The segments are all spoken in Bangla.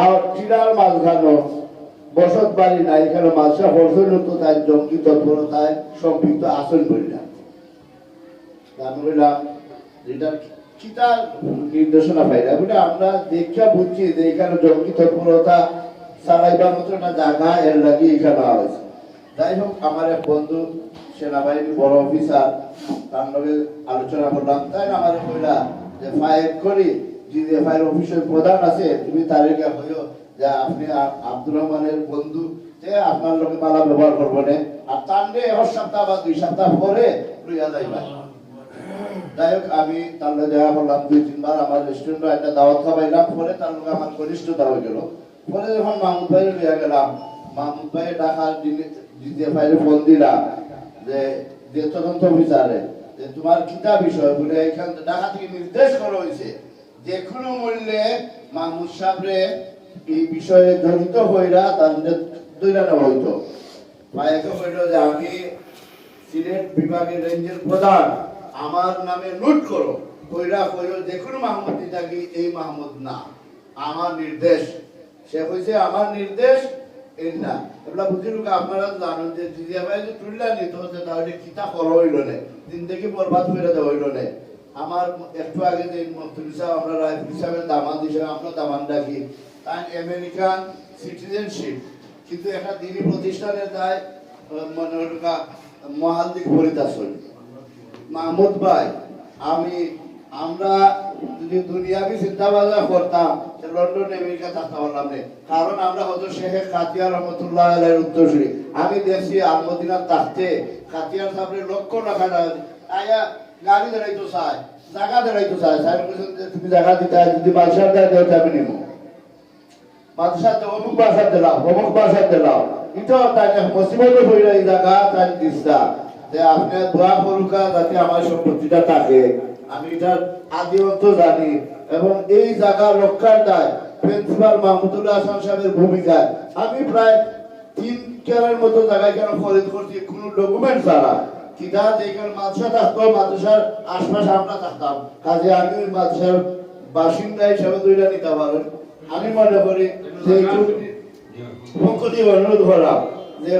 আর চিরার মাঝখানো বসত বাড়ি নাই, এখানে মাঝে হরসনত তাই জঙ্গি তৎপরতায় সম্পৃক্ত আসন বললাম আমি বললাম যেটা কিতা নির্দেশনা পাইলাম বলে আমরা দেখা বুঝছি যে এখানে জঙ্গি তৎপরতা চালাইবার মতো একটা জায়গা এর লাগে এখানে আছে। যাই হোক, আমার এক বন্ধু সেনাবাহিনী বড় অফিসার, তার আলোচনা করলাম। তাই না, আমার কইলা যে ফাইল করি ফাইল অফিসের প্রধান আছে, তুমি তারিখে হইও যে আপনি আব্দুর রহমানের বন্ধু, যে আপনার লোকে মালা ব্যবহার করব আর তার এক সপ্তাহ বা দুই সপ্তাহ পরে লইয়া যাইবা। যাই হোক, আমি তার দেখা করলাম, দুই, তিনবার আমার একটা দাওয়াত পরে তার লগে আমার ঘনিষ্ঠতা হয়ে গেল। পরে যখন মাহমুদ ভাই লইয়া গেলাম, মাহমুদ ভাই পাইলে ফোন দিলাম যে যে তদন্ত অফিসারে, যে তোমার কিতা বিষয় বলে এখান ঢাকা থেকে নির্দেশ করা হয়েছে। যে কোনো মূল্যে এই বিষয়ে জড়িত হইরা আমি সিলেট বিভাগের রেঞ্জের প্রধান, আমার নামে নোট করো। কইরা কইল যে কোনো মাহমুদ থাকি, এই মাহমুদ না। আমার নির্দেশ। সে কইছে, আমার নির্দেশ এই না। এগুলা বুঝি আপনারা জানেন যে জিজিয়া ভাই যে তুললা নিতে হচ্ছে, তাহলে কিতা করা হইল না। জিন্দগি বরবাদ করে দেওয়া হইল না। আমার একটু আগে যে মন্ত্রী সাহেব, আমরা রায়পুর হিসাবে দামান হিসাবে আমরা দামান ডাকি। তাই আমেরিকান সিটিজেনশিপ কিন্তু একটা দিনই প্রতিষ্ঠানে যায়, মনে হল মহালদিক পরিদর্শন মাহমুদ ভাই, আমি, আমরা যদি দুনিয়াবি চিন্তা ভাবনা করতাম লন্ডন, আমেরিকা থাকতে পারলাম না। কারণ আমরা হয়তো শেখ কাতিয়া রহমতুল্লাহ আলের উত্তরসূরি। আমি দেখছি আলমদিনা থাকতে, কাতিয়ার সামনে লক্ষ টাকা আয়া গাড়ি জায়গা তুমি জায়গা দিতে যদি দেয় আমি নেব। অমুক বাসা দিলাম অমুক বাসা দিলাম এটা তাই হইল এই জায়গা তাই দিস্তা যে আপনি দোয়া করুকা যাতে আমার সম্পত্তিটা থাকে। আমি আদি জানি এবং এই জায়গা রক্ষার দায় প্রিন্সিপাল মাহমুদুল্লাহ হাসান সাহেবের ভূমিকায় আমি প্রায় তিন কেরার মতো জায়গায় কেন খরিদ করছি কোনো ডকুমেন্ট ছাড়া। মাদ্রাসা থাকতো, মাদ্রাসার আমরা থাকতাম। কাজে আমি মাদ্রাসার বাসিন্দা হিসাবে দুইটা নিতে পারেন আমি মনে করি যে অনুরোধ করলাম যে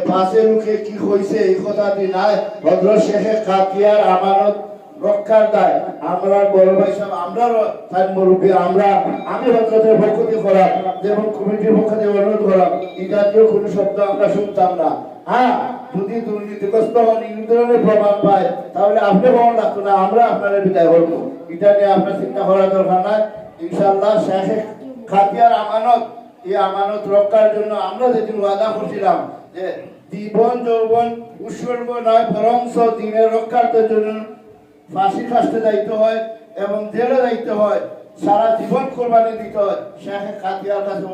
লোকে কি হয়েছে এই কথাটি নাই ভদ্র শেখে কাতিয়ার আমানত রক্ষার দায়। আমরা বড় ভাই সাহেব, আমরা মুরব্বী, আমরা, আমি ভদ্রদের পক্ষ দিয়ে করাম যেমন কমিটির পক্ষ দিয়ে অনুরোধ করলাম এই জাতীয় কোনো শব্দ আমরা শুনতাম না। হ্যাঁ যদি দুর্নীতিগ্রস্ত প্রমাণ পায়, তাহলে আপনি বহন লাগতো না, আমরা বিদায় করব। এটা নিয়ে আপনার চিন্তা দরকার ইনশাল্লাহ শেখে খাতিয়ার আমানত, এই আমানত রক্ষার জন্য আমরা যেদিন ওয়াদা করছিলাম যে জীবন, যৌবন উৎসর্গ নয়, বরংস দিনের রক্ষার্থের জন্য ফাঁসি কাস্তে দায়িত্ব হয় এবং জেলে হয়, সারা জীবন কোরবানি দিতে হয়। শেখ খাতিয়ার কাছে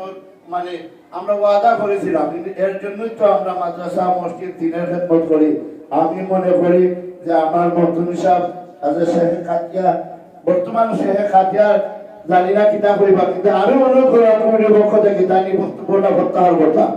মানে আমরা ওয়াদা করেছিলাম এর জন্যই তো আমরা মাদ্রাসা, মসজিদ, দিনের খেদমত করি। আমি মনে করি যে আমার বর্তমান সাহেব শেখ বর্তমান শেখ খাতিয়ার জানি না কিতা করিবা, কিন্তু আমি অনুরোধ করি কমিটির পক্ষ থেকে জানি বক্তব্যটা প্রত্যাহার করতাম